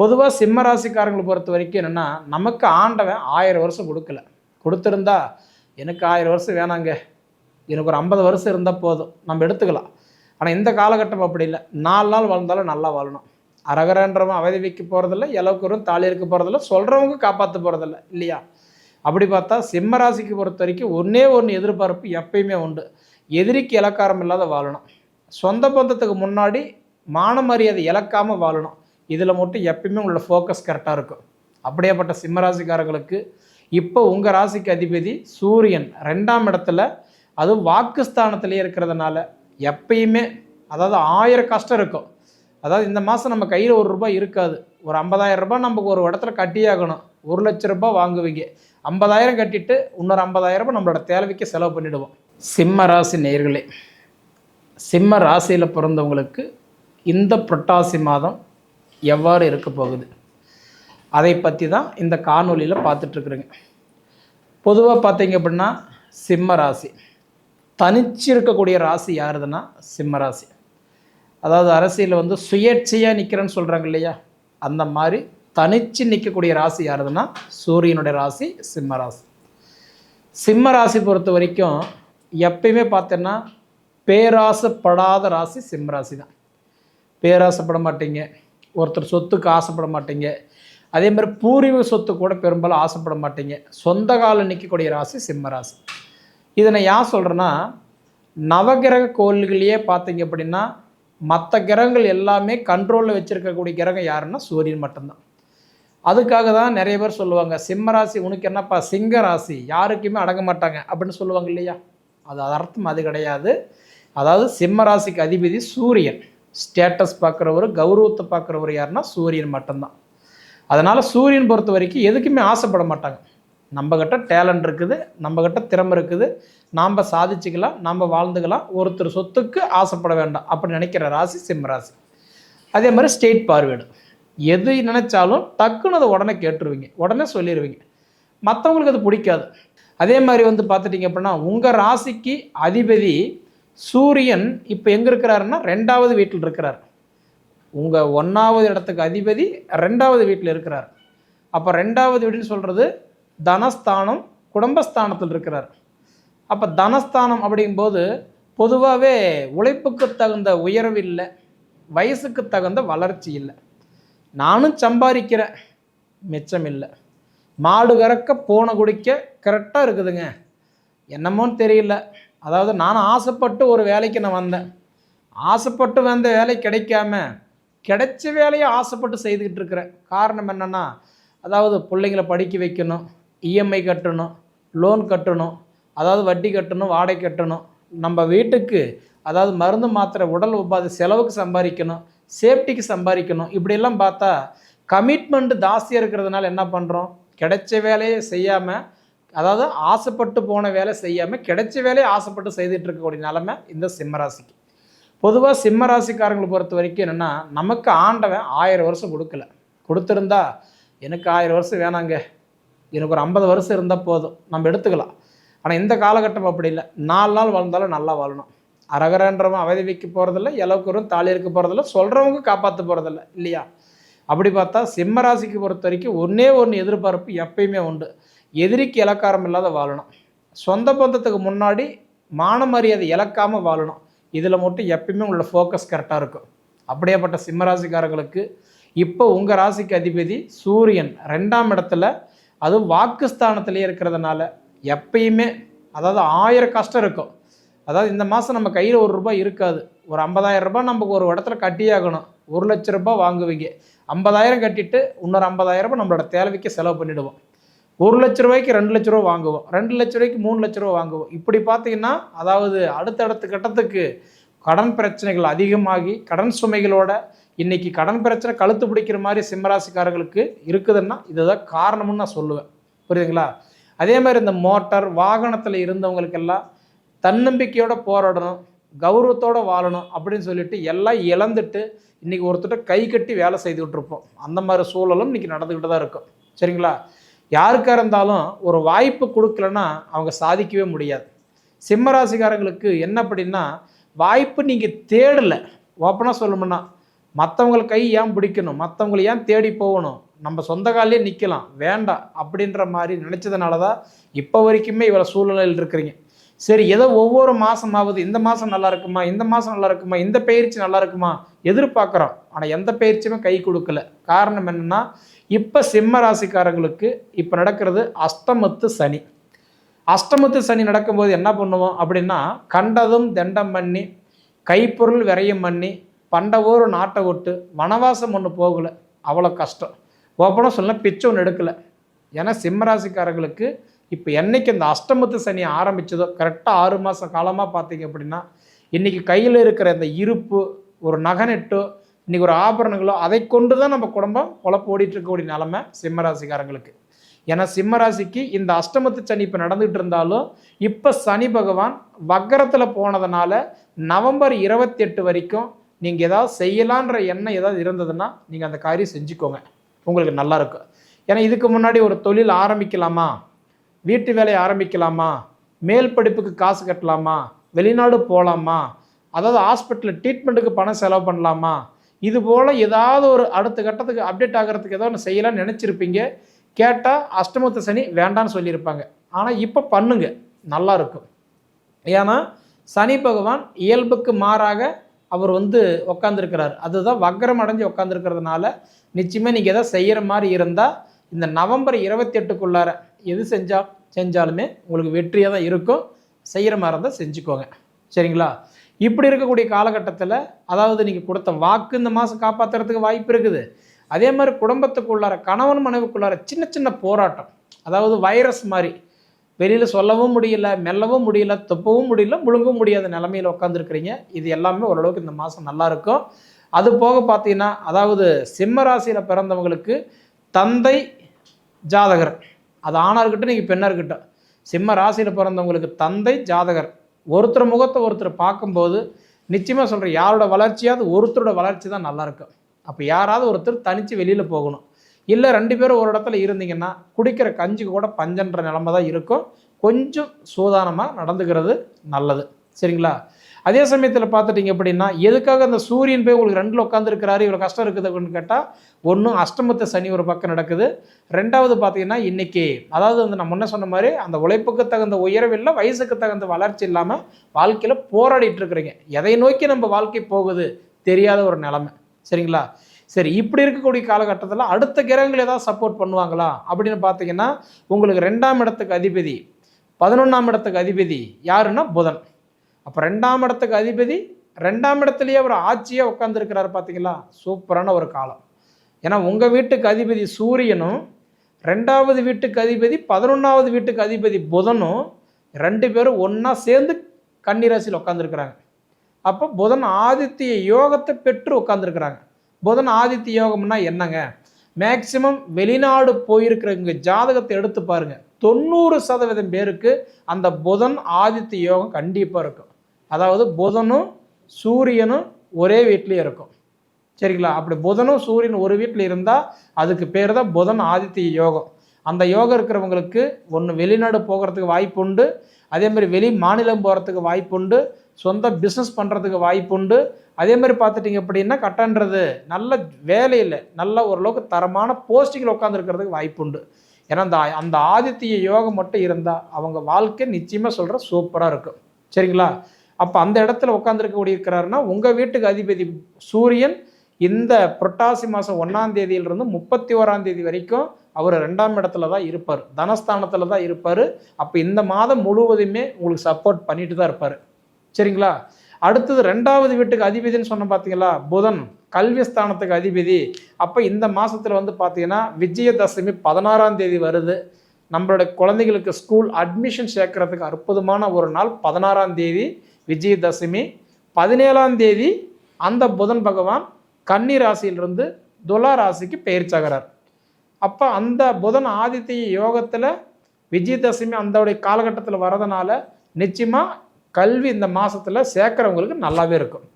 பொதுவாக சிம்ம ராசிக்காரங்களை பொறுத்த வரைக்கும் என்னென்னா நமக்கு ஆண்டவன் ஆயிரம் வருஷம் கொடுக்கல. கொடுத்துருந்தா எனக்கு ஆயிரம் வருஷம் வேணாங்க. எனக்கு ஒரு ஐம்பது வருஷம் இருந்தால் போதும். நம்ம எடுத்துக்கலாம். ஆனால் இந்த காலகட்டம் அப்படி இல்லை. நாலு நாள் வாழ்ந்தாலும் நல்லா வாழணும். அரகரன்றவன் அவதவிக்கு போகிறதில்ல இலவுக்குறும் தாலி இருக்க போகிறதில்ல சொல்கிறவங்க காப்பாற்ற போகிறதில்ல இல்லையா? அப்படி பார்த்தா சிம்ம ராசிக்கு பொறுத்த வரைக்கும் ஒன்றே ஒன்று எதிர்பார்ப்பு எப்பயுமே உண்டு. எதிரிக்கு இலக்காரம் இல்லாத வாழணும். சொந்த பந்தத்துக்கு முன்னாடி மான மரியாதை இழக்காமல் வாழணும். இதில் மட்டும் எப்பயுமே உங்களோட ஃபோக்கஸ் கரெக்டாக இருக்கும். அப்படியேப்பட்ட சிம்மராசிக்காரர்களுக்கு இப்போ உங்கள் ராசிக்கு அதிபதி சூரியன் ரெண்டாம் இடத்துல அதுவும் வாக்குஸ்தானத்துலேயே இருக்கிறதுனால எப்பயுமே அதாவது ஆயிரம் கஷ்டம் இருக்கும். அதாவது இந்த மாதம் நம்ம கையில் ஒரு ரூபாய் இருக்காது. ஒரு ஐம்பதாயிரம் ரூபாய் நமக்கு ஒரு இடத்துல கட்டியாகணும் ஒரு லட்ச ரூபாய் வாங்குவீங்க. ஐம்பதாயிரம் கட்டிட்டு இன்னொரு ஐம்பதாயிரம் ரூபாய் நம்மளோட தேவைக்கு செலவு பண்ணிடுவோம். சிம்ம ராசி நேர்களே சிம்ம ராசியில் பிறந்தவங்களுக்கு இந்த புரட்டாசி மாதம் எவ்வாறு இருக்க போகுது? அதை பற்றி தான் இந்த காணொலியில் பார்த்துட்ருக்குறேங்க. பொதுவாக பார்த்தீங்க அப்படின்னா சிம்ம ராசி. தனிச்சு இருக்கக்கூடிய ராசி யாருதுன்னா சிம்ம ராசி. அதாவது அரசியலில் வந்து சுயேட்சையாக நிற்கிறேன்னு சொல்கிறாங்க இல்லையா? அந்த மாதிரி தனிச்சு நிற்கக்கூடிய ராசி யாருதுன்னா சூரியனுடைய ராசி சிம்ம ராசி. சிம்ம ராசி பொறுத்த வரைக்கும் எப்பயுமே பார்த்தோன்னா பேராசைப்படாத ராசி சிம்ம ராசி தான் பேராசைப்பட மாட்டீங்க. ஒருத்தர் சொத்துக்கு ஆசைப்பட மாட்டீங்க. அதே மாதிரி பூர்வீக சொத்து கூட பெரும்பாலும் ஆசைப்பட மாட்டீங்க. சொந்த காலம் நிற்கக்கூடிய ராசி சிம்ம ராசி. இதை நான் யார் சொல்கிறேன்னா நவகிரக கோள்களையே பார்த்தீங்க அப்படின்னா மற்ற கிரகங்கள் எல்லாமே கண்ட்ரோலில் வச்சுருக்கக்கூடிய கிரகம் யாருன்னா சூரியன் மட்டும்தான். அதுக்காக தான் நிறைய பேர் சொல்லுவாங்க சிம்ம ராசி உனக்கு என்னப்பா சிங்க ராசி? யாருக்குமே அடங்க மாட்டாங்க அப்படின்னு சொல்லுவாங்க இல்லையா? அது அர்த்தம் அது கிடையாது. அதாவது சிம்ம ராசிக்கு அதிபதி சூரியன். ஸ்டேட்டஸ் பார்க்குறவர் கௌரவத்தை பார்க்குறவர் யாருன்னா சூரியன் மட்டும்தான். அதனால் சூரியன் பொறுத்த வரைக்கும் எதுக்குமே ஆசைப்பட மாட்டாங்க. நம்மக்கிட்ட டேலண்ட் இருக்குது நம்மக்கிட்ட திறமை இருக்குது நாம் சாதிச்சுக்கலாம் நாம் வாழ்ந்துக்கலாம் ஒருத்தர் சொத்துக்கு ஆசைப்பட வேண்டாம் அப்படி நினைக்கிற ராசி சிம்ம ராசி. அதே மாதிரி ஸ்டேட் பார்வேடு எது நினைச்சாலும் டக்குன்னு அதை உடனே கேட்டுருவீங்க. உடனே சொல்லிடுவீங்க மற்றவங்களுக்கு அது பிடிக்காது. அதே மாதிரி வந்து பார்த்துட்டிங்க அப்படின்னா உங்கள் ராசிக்கு அதிபதி சூரியன் இப்போ எங்கே இருக்கிறாருன்னா ரெண்டாவது வீட்டில் இருக்கிறார். உங்கள் ஒன்றாவது இடத்துக்கு அதிபதி ரெண்டாவது வீட்டில் இருக்கிறார். அப்போ ரெண்டாவது வீடுன்னு சொல்கிறது தனஸ்தானம் குடும்பஸ்தானத்தில் இருக்கிறார். அப்போ தனஸ்தானம் அப்படிங்கும்போது பொதுவாகவே உழைப்புக்கு தகுந்த உயர்வு இல்லை வயசுக்கு தகுந்த வளர்ச்சி இல்லை. நானும் சம்பாதிக்கிறேன் மிச்சம் இல்லை. மாடு கறக்க போன குடிக்க கரெக்டாக இருக்குதுங்க. என்னமோன்னு தெரியல. அதாவது நான் ஆசைப்பட்டு ஒரு வேலைக்கு நான் வந்தேன். ஆசைப்பட்டு வந்த வேலை கிடைக்காம கிடைச்ச வேலையை ஆசைப்பட்டு செய்துக்கிட்டு இருக்கிறேன். காரணம் என்னென்னா அதாவது பிள்ளைங்களை படிக்க வைக்கணும் இஎம்ஐ கட்டணும் லோன் கட்டணும் அதாவது வட்டி கட்டணும் வாடகை கட்டணும். நம்ம வீட்டுக்கு அதாவது மருந்து மாத்திரை உடல் உபாதை செலவுக்கு சம்பாதிக்கணும் சேஃப்டிக்கு சம்பாதிக்கணும். இப்படியெல்லாம் பார்த்தா கமிட்மெண்ட் ஜாஸ்தியாக இருக்கிறதுனால என்ன பண்ணுறோம் கிடைச்ச வேலையை செய்யாமல் அதாவது ஆசைப்பட்டு போன வேலை செய்யாமல் கிடைச்ச வேலையை ஆசைப்பட்டு செய்துட்டு இருக்கக்கூடிய நிலமை இந்த சிம்மராசிக்கு பொதுவாக சிம்மராசிக்காரங்களை பொறுத்த வரைக்கும் என்னென்னா நமக்கு ஆண்டவன் ஆயிரம் வருஷம் கொடுக்கல. கொடுத்துருந்தா எனக்கு ஆயிரம் வருஷம் வேணாங்க. எனக்கு ஒரு ஐம்பது வருஷம் இருந்தால் போதும். நம்ம எடுத்துக்கலாம். ஆனால் இந்த காலகட்டம் அப்படி இல்லை. நாலு நாள் வாழ்ந்தாலும் நல்லா வாழணும். அரகரன்றவன் அவதவிக்கு போகிறதில்ல இலவுக்குறும் தாலி இருக்க போகிறதில்ல சொல்கிறவங்க காப்பாற்ற போகிறதில்ல இல்லையா? அப்படி பார்த்தா சிம்ம ராசிக்கு பொறுத்த வரைக்கும் ஒன்றே ஒன்று எதிர்பார்ப்பு எப்பயுமே உண்டு. எதிரிக்கு இலக்காரம் இல்லாத வாழணும். சொந்த பந்தத்துக்கு முன்னாடி மான மரியாதை இழக்காமல் வாழணும். இதில் மட்டும் எப்பயுமே உங்களோட ஃபோக்கஸ் கரெக்டாக இருக்கும். அப்படியேப்பட்ட சிம்மராசிக்காரர்களுக்கு இப்போ உங்கள் ராசிக்கு அதிபதி சூரியன் ரெண்டாம் இடத்துல அதுவும் வாக்குஸ்தானத்திலே இருக்கிறதுனால எப்பயுமே அதாவது ஆயிரம் கஷ்டம் இருக்கும். அதாவது இந்த மாதம் நம்ம கையில் ஒரு ரூபாய் இருக்காது. ஒரு ஐம்பதாயிரம் ரூபாய் நமக்கு ஒரு இடத்துல கட்டியாகணும். ஒரு லட்ச ரூபாய் வாங்குவீங்க. ஐம்பதாயிரம் கட்டிட்டு இன்னொரு ஐம்பதாயிரம் ரூபாய் நம்மளோட தேவைக்கு செலவு பண்ணிவிடுவோம் ஒரு லட்ச ரூபாய்க்கு ரெண்டு லட்ச ரூபா வாங்குவோம். ரெண்டு லட்ச ரூபாய்க்கு மூணு லட்ச ரூபா வாங்குவோம். இப்படி பார்த்தீங்கன்னா அதாவது அடுத்தடுத்த கட்டத்துக்கு கடன் பிரச்சனைகள் அதிகமாகி கடன் சுமைகளோட இன்னைக்கு கடன் பிரச்சனை கழுத்து பிடிக்கிற மாதிரி சிம்மராசிக்காரர்களுக்கு இருக்குதுன்னா இதுதான் காரணம்னு நான் சொல்லுவேன். புரியுதுங்களா? அதே மாதிரி இந்த மோட்டார் வாகனத்தில் இருந்தவங்களுக்கெல்லாம் தன்னம்பிக்கையோட போராடணும் கௌரவத்தோட வாழணும் அப்படின்னு சொல்லிட்டு எல்லாம் இழந்துட்டு இன்றைக்கி ஒருத்தர் கை கட்டி வேலை செய்துக்கிட்டு இருப்போம். அந்த மாதிரி சூழலும் இன்றைக்கி நடந்துக்கிட்டு தான் இருக்கும். சரிங்களா? யாருக்காக இருந்தாலும் ஒரு வாய்ப்பு கொடுக்கலன்னா அவங்க சாதிக்கவே முடியாது. சிம்மராசிக்காரங்களுக்கு என்ன அப்படின்னா வாய்ப்பு நீங்கள் தேடலை. ஓப்பனாக சொல்லணும்னா மற்றவங்கள கை ஏன் பிடிக்கணும்? மற்றவங்களை ஏன் தேடி போகணும்? நம்ம சொந்த காலிலே நிற்கலாம் வேண்டாம் அப்படின்ற மாதிரி நினச்சதுனால தான் இப்போ வரைக்குமே இவ்வளோ சூழ்நிலையில் இருக்கிறீங்க. சரி ஏதோ ஒவ்வொரு மாதம் ஆகுது இந்த மாதம் நல்லா இருக்குமா? இந்த மாதம் நல்லா இருக்குமா? இந்த பயிற்சி நல்லா இருக்குமா? எதிர்பார்க்குறோம். ஆனால் எந்த பயிற்சியுமே கை கொடுக்கல. காரணம் என்னென்னா இப்போ சிம்ம ராசிக்காரங்களுக்கு இப்போ நடக்கிறது அஷ்டமத்து சனி. அஷ்டமத்து சனி நடக்கும்போது என்ன பண்ணுவோம் அப்படின்னா கண்டதும் தண்டம் பண்ணி கைப்பொருள் விரையும் பண்ணி பண்டவோர் நாட்டை விட்டு வனவாசம் ஒன்று போகலை. அவ்வளோ கஷ்டம். ஓப்பனாக சொல்ல பிச்சை ஒன்று எடுக்கலை. ஏன்னா சிம்மராசிக்காரங்களுக்கு இப்போ என்னைக்கு இந்த அஷ்டமத்து சனி ஆரம்பிச்சதோ கரெக்டாக ஆறு மாதம் காலமாக பார்த்தீங்க அப்படின்னா இன்றைக்கி கையில் இருக்கிற இந்த இருப்பு ஒரு நகனெட்டோ இன்றைக்கி ஒரு ஆபரணங்களோ அதை கொண்டு தான் நம்ம குடும்பம் குழப்ப ஓடிட்டுருக்கக்கூடிய நிலமை சிம்மராசிக்காரங்களுக்கு. ஏன்னா சிம்மராசிக்கு இந்த அஷ்டமத்து சனி இப்போ நடந்துகிட்டு இருந்தாலும் இப்போ சனி பகவான் வக்கரத்தில் போனதுனால நவம்பர் இருபத்தி எட்டு வரைக்கும் நீங்கள் ஏதாவது செய்யலான்ற எண்ணம் ஏதாவது இருந்ததுன்னா நீங்கள் அந்த காரியம் செஞ்சுக்கோங்க. உங்களுக்கு நல்லாயிருக்கும் ஏன்னா இதுக்கு முன்னாடி ஒரு தொழில் ஆரம்பிக்கலாமா? வீட்டு வேலையை ஆரம்பிக்கலாமா? மேல் படிப்புக்கு காசு கட்டலாமா? வெளிநாடு போகலாமா அதாவது ஹாஸ்பிட்டலில் ட்ரீட்மெண்ட்டுக்கு பணம் செலவு பண்ணலாமா? இது போல் ஏதாவது ஒரு அடுத்த கட்டத்துக்கு அப்டேட் ஆகிறதுக்கு ஏதோ ஒன்று செய்யலாம்னு நினச்சிருப்பீங்க. கேட்டால் அஷ்டமத்து சனி வேண்டான்னு சொல்லியிருப்பாங்க. ஆனால் இப்போ பண்ணுங்க. நல்லா இருக்கும். ஏன்னா சனி பகவான் இயல்புக்கு மாறாக அவர் வந்து உட்காந்துருக்கிறார் அதுதான் வக்ரம் அடைஞ்சு உட்காந்துருக்கிறதுனால நிச்சயமாக நீங்கள் எதாவது செய்கிற மாதிரி இருந்தால் இந்த நவம்பர் இருபத்தி எட்டுக்குள்ளார எது செஞ்சால் செஞ்சாலுமே உங்களுக்கு வெற்றியாக தான் இருக்கும். செய்கிற மாதிரி இருந்தால் செஞ்சுக்கோங்க. சரிங்களா? இப்படி இருக்கக்கூடிய காலகட்டத்தில் அதாவது நீங்கள் கொடுத்த வாக்கு இந்த மாதம் காப்பாற்றுறதுக்கு வாய்ப்பு இருக்குது. அதே மாதிரி குடும்பத்துக்குள்ளார கணவன் மனைவிக்குள்ளார சின்ன சின்ன போராட்டம். அதாவது வைரஸ் மாதிரி. வெளியில் சொல்லவும் முடியல மெல்லவும் முடியல தொப்பவும் முடியல முழுங்கவும் முடியாத நிலமையில் உட்காந்துருக்கிறீங்க இது எல்லாமே ஓரளவுக்கு இந்த மாதம் நல்லாயிருக்கும் அது போக பார்த்தீங்கன்னா அதாவது சிம்ம ராசியில் பிறந்தவங்களுக்கு தந்தை ஜாதகர். அது ஆணாக இருக்கட்டும் நீங்கள் பெண்ணாக இருக்கட்டும் சிம்ம ராசியில் பிறந்தவங்களுக்கு தந்தை ஜாதகர். ஒருத்தர் முகத்தை ஒருத்தர் பார்க்கும்போது நிச்சயமாக சொல்கிறேன் யாரோட வளர்ச்சியாவது ஒருத்தரோட வளர்ச்சி தான் நல்லாயிருக்கும் அப்போ யாராவது ஒருத்தர் தனித்து வெளியில் போகணும். இல்லை ரெண்டு பேரும் ஒரு இடத்துல இருந்தீங்கன்னா குடிக்கிற கஞ்சிக்கு கூட பஞ்சன்ற நிலமை தான் இருக்கும். கொஞ்சம் சூதானமாக நடந்துக்கிறது நல்லது. சரிங்களா? அதே சமயத்தில் பார்த்துட்டிங்க அப்படின்னா எதுக்காக அந்த சூரியன் போய் உங்களுக்கு ரெண்டில் உட்காந்துருக்கிறாரு இவ்வளோ கஷ்டம் இருக்குது அப்படின்னு கேட்டால் ஒன்றும் அஷ்டமத்து சனி ஒரு பக்கம் நடக்குது. ரெண்டாவது பார்த்தீங்கன்னா இன்றைக்கி அதாவது வந்து நான் முன்ன சொன்ன மாதிரி அந்த உழைப்புக்கு தகுந்த உயர்வு இல்லை வயசுக்கு தகுந்த வளர்ச்சி இல்லாமல் வாழ்க்கையில் போராடிட்டு இருக்கிறீங்க. எதை நோக்கி நம்ம வாழ்க்கை போகுது? தெரியாத ஒரு நிலமை. சரிங்களா? சரி இப்படி இருக்கக்கூடிய காலகட்டத்தில் அடுத்த கிரகங்கள் ஏதாவது சப்போர்ட் பண்ணுவாங்களா? அப்படின்னு பார்த்தீங்கன்னா உங்களுக்கு ரெண்டாம் இடத்துக்கு அதிபதி பதினொன்றாம் இடத்துக்கு அதிபதி யாருன்னா புதன். அப்போ ரெண்டாம் இடத்துக்கு அதிபதி ரெண்டாம் இடத்துலயே அவர் ஆட்சியாக உட்காந்துருக்கிறாரு பார்த்தீங்களா சூப்பரான ஒரு காலம். ஏன்னா உங்கள் வீட்டுக்கு அதிபதி சூரியனும் ரெண்டாவது வீட்டுக்கு அதிபதி பதினொன்றாவது வீட்டுக்கு அதிபதி புதனும் ரெண்டு பேரும் ஒன்றா சேர்ந்து கன்னிராசியில் உட்காந்துருக்குறாங்க அப்போ புதன் ஆதித்ய யோகத்தை பெற்று உட்காந்துருக்குறாங்க புதன் ஆதித்ய யோகம்னா என்னங்க? மேக்சிமம் வெளிநாடு போயிருக்கிறவங்க ஜாதகத்தை எடுத்து பாருங்கள் தொண்ணூறு சதவீதம் பேருக்கு அந்த புதன் ஆதித்ய யோகம் கண்டிப்பாக இருக்கும். அதாவது புதனும் சூரியனும் ஒரே வீட்லேயும் இருக்கும். சரிங்களா? அப்படி புதனும் சூரியன் ஒரு வீட்டில் இருந்தால் அதுக்கு பேர் தான் புதன் ஆதித்ய யோகம். அந்த யோகம் இருக்கிறவங்களுக்கு ஒன்று வெளிநாடு போகிறதுக்கு வாய்ப்பு உண்டு. அதே மாதிரி வெளி மாநிலம் போகிறதுக்கு வாய்ப்பு உண்டு. சொந்த பிஸ்னஸ் பண்ணுறதுக்கு வாய்ப்பு உண்டு. அதே மாதிரி பார்த்துட்டிங்க அப்படின்னா கட்டன்றது நல்ல வேலையில் நல்ல ஓரளவுக்கு தரமான போஸ்டிங்கில் உட்காந்துருக்கிறதுக்கு வாய்ப்பு உண்டு. ஏன்னா அந்த அந்த ஆதித்ய யோகம் மட்டும் இருந்தால் அவங்க வாழ்க்கை நிச்சயமாக சொல்கிற சூப்பராக இருக்கும். சரிங்களா? அப்போ அந்த இடத்துல உட்காந்துருக்கக்கூடிய இருக்கிறாருன்னா உங்கள் வீட்டுக்கு அதிபதி சூரியன் இந்த புரட்டாசி மாதம் ஒன்றாம் தேதியிலிருந்து முப்பத்தி ஓராம் தேதி வரைக்கும் அவர் ரெண்டாம் இடத்துல தான் இருப்பார். தனஸ்தானத்தில் தான் இருப்பார். அப்போ இந்த மாதம் முழுவதுமே உங்களுக்கு சப்போர்ட் பண்ணிட்டு தான் இருப்பார். சரிங்களா? அடுத்தது ரெண்டாவது வீட்டுக்கு அதிபதினு சொன்ன பார்த்தீங்களா புதன் கல்வி ஸ்தானத்துக்கு அதிபதி. அப்போ இந்த மாதத்தில் வந்து பார்த்தீங்கன்னா விஜயதசமி பதினாறாம் தேதி வருது. நம்மளோட குழந்தைகளுக்கு ஸ்கூல் அட்மிஷன் சேர்க்கறதுக்கு அற்புதமான ஒரு நாள் பதினாறாம் தேதி. விஜயதசமி பதினேழாம் தேதி அந்த புதன் பகவான் கன்னி ராசியிலிருந்து துலா ராசிக்கு பெயர்ச்சாகிறார். அப்போ அந்த புதன் ஆதித்ய யோகத்தில் விஜயதசமி அந்தவுடைய காலகட்டத்தில் வரதுனால நிச்சயமாக கல்வி இந்த மாதத்தில் சேர்க்குறவங்களுக்கு நல்லாவே இருக்கும்.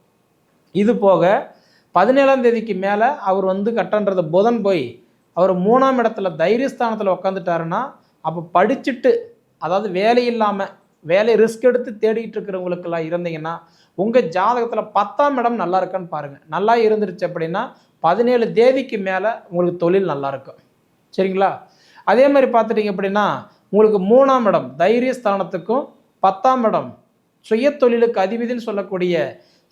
இது போக பதினேழாம் தேதிக்கு மேலே அவர் வந்து கட்டன்றது புதன் போய் அவர் மூணாம் இடத்துல தைரியஸ்தானத்தில் உட்காந்துட்டாருன்னா அப்போ படிச்சுட்டு அதாவது வேலை இல்லாமல் வேலையை ரிஸ்க் எடுத்து தேடிட்டு இருக்கிறவங்களுக்கெல்லாம் இருந்தீங்கன்னா உங்கள் ஜாதகத்தில் பத்தாம் இடம் நல்லா இருக்கான்னு பாருங்கள் நல்லா இருந்துருச்சு அப்படின்னா பதினேழு தேதிக்கு மேலே உங்களுக்கு தொழில் நல்லா இருக்கும். சரிங்களா? அதே மாதிரி பார்த்துட்டிங்க அப்படின்னா உங்களுக்கு மூணாம் இடம் தைரியஸ்தானத்துக்கும் பத்தாம் இடம் சுய தொழிலுக்கு அதிபதினு சொல்லக்கூடிய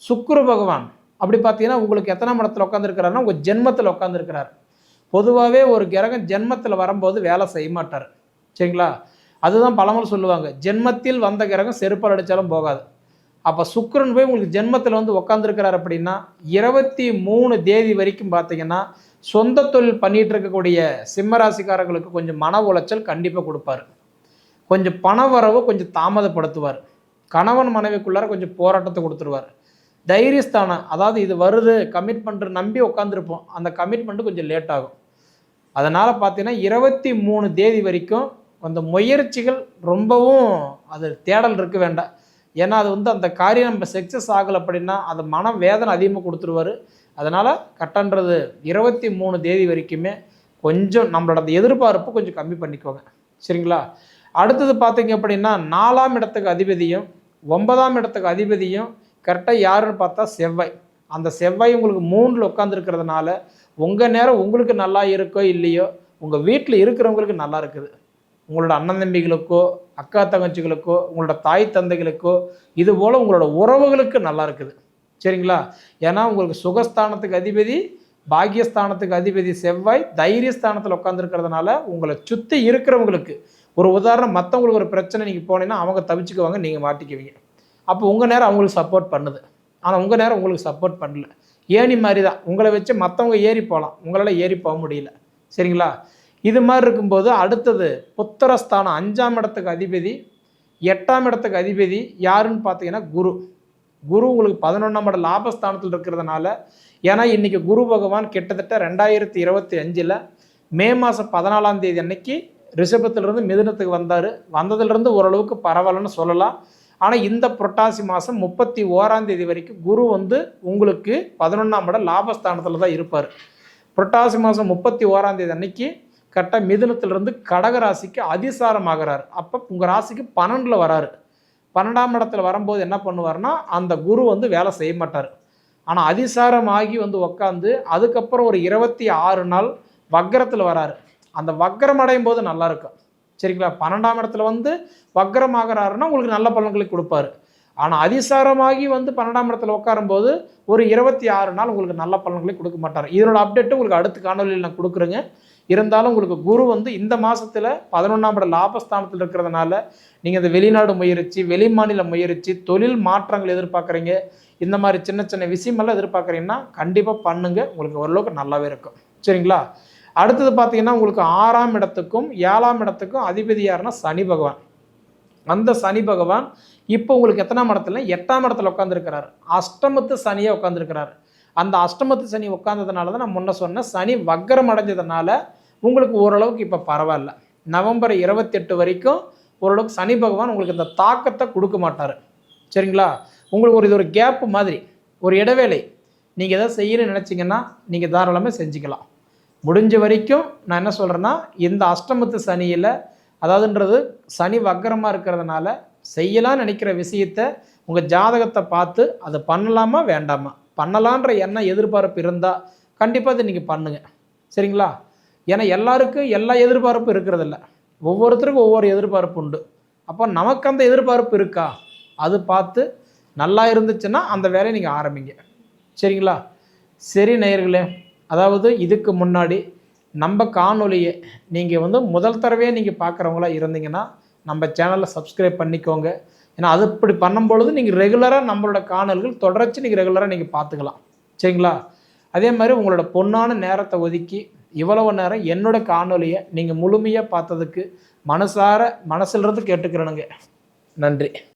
சுக்குரு பகவான். அப்படி பார்த்தீங்கன்னா உங்களுக்கு எத்தனாம் இடத்துல உட்காந்துருக்கிறாருன்னா உங்கள் ஜென்மத்தில் உட்காந்துருக்கிறார் பொதுவாகவே ஒரு கிரகம் ஜென்மத்தில் வரும்போது வேலை செய்ய மாட்டார். சரிங்களா? அதுதான் பலமுறை சொல்லுவாங்க. ஜென்மத்தில் வந்த கிரகம் செருப்பால் அடித்தாலும் போகாது. அப்போ சுக்கரன் போய் உங்களுக்கு ஜென்மத்தில் வந்து உட்காந்துருக்கிறார் அப்படின்னா இருபத்தி மூணு தேதி வரைக்கும் பார்த்தீங்கன்னா சொந்த தொழில் பண்ணிகிட்டு இருக்கக்கூடிய சிம்மராசிக்காரங்களுக்கு கொஞ்சம் மன உளைச்சல் கண்டிப்பாக கொடுப்பாரு. கொஞ்சம் பண வரவு கொஞ்சம் தாமதப்படுத்துவார். கணவன் மனைவிக்குள்ளார கொஞ்சம் போராட்டத்தை கொடுத்துருவார். தைரியஸ்தானம் அதாவது இது வருது கமிட்மெண்ட் நம்பி உட்காந்துருப்போம் அந்த கமிட்மெண்ட்டு கொஞ்சம் லேட் ஆகும். அதனால் பார்த்தீங்கன்னா இருபத்தி மூணு தேதி வரைக்கும் அந்த முயற்சிகள் ரொம்பவும் அது தேடல் இருக்க வேண்டாம். ஏன்னா அது வந்து அந்த காரியம் நம்ம சக்ஸஸ் ஆகலை அப்படின்னா அது மன வேதனை அதிகமாக கொடுத்துருவார். அதனால் கட்டன்றது இருபத்தி மூணு தேதி வரைக்குமே கொஞ்சம் நம்மளோட அந்த எதிர்பார்ப்பு கொஞ்சம் கம்மி பண்ணிக்கோங்க. சரிங்களா? அடுத்தது பார்த்தீங்க அப்படின்னா நாலாம் இடத்துக்கு அதிபதியும் ஒன்பதாம் இடத்துக்கு அதிபதியும் கரெக்டாக யாருன்னு பார்த்தா செவ்வாய். அந்த செவ்வாய் உங்களுக்கு மூணில் உட்காந்துருக்கிறதுனால உங்கள் நேரம் உங்களுக்கு நல்லா இருக்கோ இல்லையோ உங்கள் வீட்டில் இருக்கிறவங்களுக்கு நல்லா இருக்குது. உங்களோட அண்ணன் தம்பிகளுக்கோ அக்கா தங்கச்சிகளுக்கோ உங்களோட தாய் தந்தைகளுக்கோ இது போல் உங்களோட உறவுகளுக்கு நல்லா இருக்குது. சரிங்களா? ஏன்னா உங்களுக்கு சுகஸ்தானத்துக்கு அதிபதி பாக்கியஸ்தானத்துக்கு அதிபதி செவ்வாய் தைரியஸ்தானத்தில் உட்காந்துருக்கிறதுனால உங்களை சுற்றி இருக்கிறவங்களுக்கு ஒரு உதாரணம் மற்றவங்களுக்கு ஒரு பிரச்சனை நீங்கள் போனீங்கன்னா அவங்க தவிச்சுக்குவாங்க நீங்கள் மாட்டிக்குவீங்க. அப்போ உங்கள் நேரம் அவங்களுக்கு சப்போர்ட் பண்ணுது. ஆனால் உங்கள் நேரம் உங்களுக்கு சப்போர்ட் பண்ணல. ஏணி மாதிரி தான் உங்களை வச்சு மற்றவங்க ஏறி போகலாம். உங்களால் ஏறி போக முடியல. சரிங்களா? இது மாதிரி இருக்கும்போது அடுத்தது புத்திரஸ்தானம் அஞ்சாம் இடத்துக்கு அதிபதி எட்டாம் இடத்துக்கு அதிபதி யாருன்னு பார்த்தீங்கன்னா குரு. குரு உங்களுக்கு பதினொன்றாம் இடம் லாபஸ்தானத்தில் இருக்கிறதுனால ஏன்னா இன்றைக்கி குரு பகவான் கிட்டத்தட்ட ரெண்டாயிரத்தி இருபத்தி அஞ்சில் மே மாதம் பதினாலாம் தேதி அன்னைக்கு ரிஷபத்திலிருந்து மிதுனத்துக்கு வந்தார். வந்ததுலேருந்து ஓரளவுக்கு பரவாயில்லன்னு சொல்லலாம். ஆனால் இந்த புரட்டாசி மாதம் முப்பத்தி ஓராம் தேதி வரைக்கும் குரு வந்து உங்களுக்கு பதினொன்றாம் இடம் லாபஸ்தானத்தில் தான் இருப்பார். புரட்டாசி மாதம் முப்பத்தி ஓராம் தேதி அன்னைக்கு கரெக்டாக மிதுனத்திலிருந்து கடக ராசிக்கு அதிசாரம் ஆகிறார் அப்போ உங்கள் ராசிக்கு பன்னெண்டில் வராரு. பன்னெண்டாம் இடத்துல வரும்போது என்ன பண்ணுவார்னா அந்த குரு வந்து வேலை செய்ய மாட்டார். ஆனால் அதிசாரம் ஆகி வந்து உக்காந்து அதுக்கப்புறம் ஒரு இருபத்தி ஆறு நாள் வக்கரத்தில் வராரு. அந்த வக்கரம் அடையும் போது நல்லா இருக்கும். சரிங்களா? பன்னெண்டாம் இடத்துல வந்து வக்கரமாகறாருன்னா உங்களுக்கு நல்ல பலன்களை கொடுப்பாரு. ஆனால் அதிசாரமாகி வந்து பன்னெண்டாம் இடத்துல உட்காரும்போது ஒரு இருபத்தி ஆறு நாள் உங்களுக்கு நல்ல பலன்களை கொடுக்க மாட்டார். இதனோட அப்டேட்டு உங்களுக்கு அடுத்த காணொலியில் நான் கொடுக்குறேங்க. இருந்தாலும் உங்களுக்கு குரு வந்து இந்த மாதத்தில் பதினொன்றாம் இட லாபஸ்தானத்தில் இருக்கிறதுனால நீங்கள் இந்த வெளிநாடு முயற்சி வெளி மாநில முயற்சி தொழில் மாற்றங்கள் எதிர்பார்க்குறீங்க இந்த மாதிரி சின்ன சின்ன விஷயமெல்லாம் எதிர்பார்க்குறீங்கன்னா கண்டிப்பாக பண்ணுங்கள் உங்களுக்கு ஓரளவுக்கு நல்லாவே இருக்கும். சரிங்களா? அடுத்தது பார்த்தீங்கன்னா உங்களுக்கு ஆறாம் இடத்துக்கும் ஏழாம் இடத்துக்கும் அதிபதி யாருன்னா சனி பகவான். அந்த சனி பகவான் இப்போ உங்களுக்கு எத்தனாம் இடத்துல? எட்டாம் இடத்துல உட்காந்துருக்கிறார் அஷ்டமத்து சனியாக உட்காந்துருக்கிறார் அந்த அஷ்டமத்து சனி உட்காந்ததுனால தான் நான் முன்ன சொன்னேன். சனி வக்கரம் அடைஞ்சதுனால உங்களுக்கு ஓரளவுக்கு இப்போ பரவாயில்ல. நவம்பர் இருபத்தெட்டு வரைக்கும் ஓரளவுக்கு சனி பகவான் உங்களுக்கு இந்த தாக்கத்தை கொடுக்க மாட்டார். சரிங்களா? உங்களுக்கு ஒரு இது ஒரு கேப்பு மாதிரி ஒரு இடைவேளை. நீங்கள் எதாவது செய்யணும்னு நினச்சிங்கன்னா நீங்கள் தாராளமாக செஞ்சுக்கலாம். முடிஞ்ச வரைக்கும் நான் என்ன சொல்கிறேன்னா இந்த அஷ்டமத்து சனியில் அதாவதுன்றது சனி வக்கரமாக இருக்கிறதுனால செய்யலாம்னு நினைக்கிற விஷயத்த உங்கள் ஜாதகத்தை பார்த்து அதை பண்ணலாமா வேண்டாமா? பண்ணலான்ற எண்ணம் எதிர்பார்ப்பு இருந்தால் கண்டிப்பாக அதை நீங்கள் பண்ணுங்கள் சரிங்களா? ஏன்னா எல்லாருக்கும் எல்லா எதிர்பார்ப்பும் இருக்கிறதில்ல. ஒவ்வொருத்தருக்கும் ஒவ்வொரு எதிர்பார்ப்பு உண்டு. அப்போ நமக்கு அந்த எதிர்பார்ப்பு இருக்கா? அது பார்த்து நல்லா இருந்துச்சுன்னா அந்த வேலையை நீங்கள் ஆரம்பிங்க. சரிங்களா? சரி நேயர்களே அதாவது இதுக்கு முன்னாடி நம்ம காணொலியை நீங்கள் வந்து முதல் தடவையே நீங்கள் பார்க்குறவங்களா இருந்தீங்கன்னா நம்ம சேனலை சப்ஸ்கிரைப் பண்ணிக்கோங்க. ஏன்னா அது இப்படி பண்ணும்பொழுது நீங்கள் ரெகுலராக நம்மளோட காணல்கள் தொடர்ச்சி நீங்கள் ரெகுலராக நீங்கள் பார்த்துக்கலாம். சரிங்களா? அதே மாதிரி உங்களோட பொண்ணான நேரத்தை ஒதுக்கி இவ்வளவு நேரம் என்னோட காணொலியை நீங்கள் முழுமையாக பார்த்ததுக்கு மனசார மனசிலிருந்து கேட்டுக்கிறேனுங்க. நன்றி.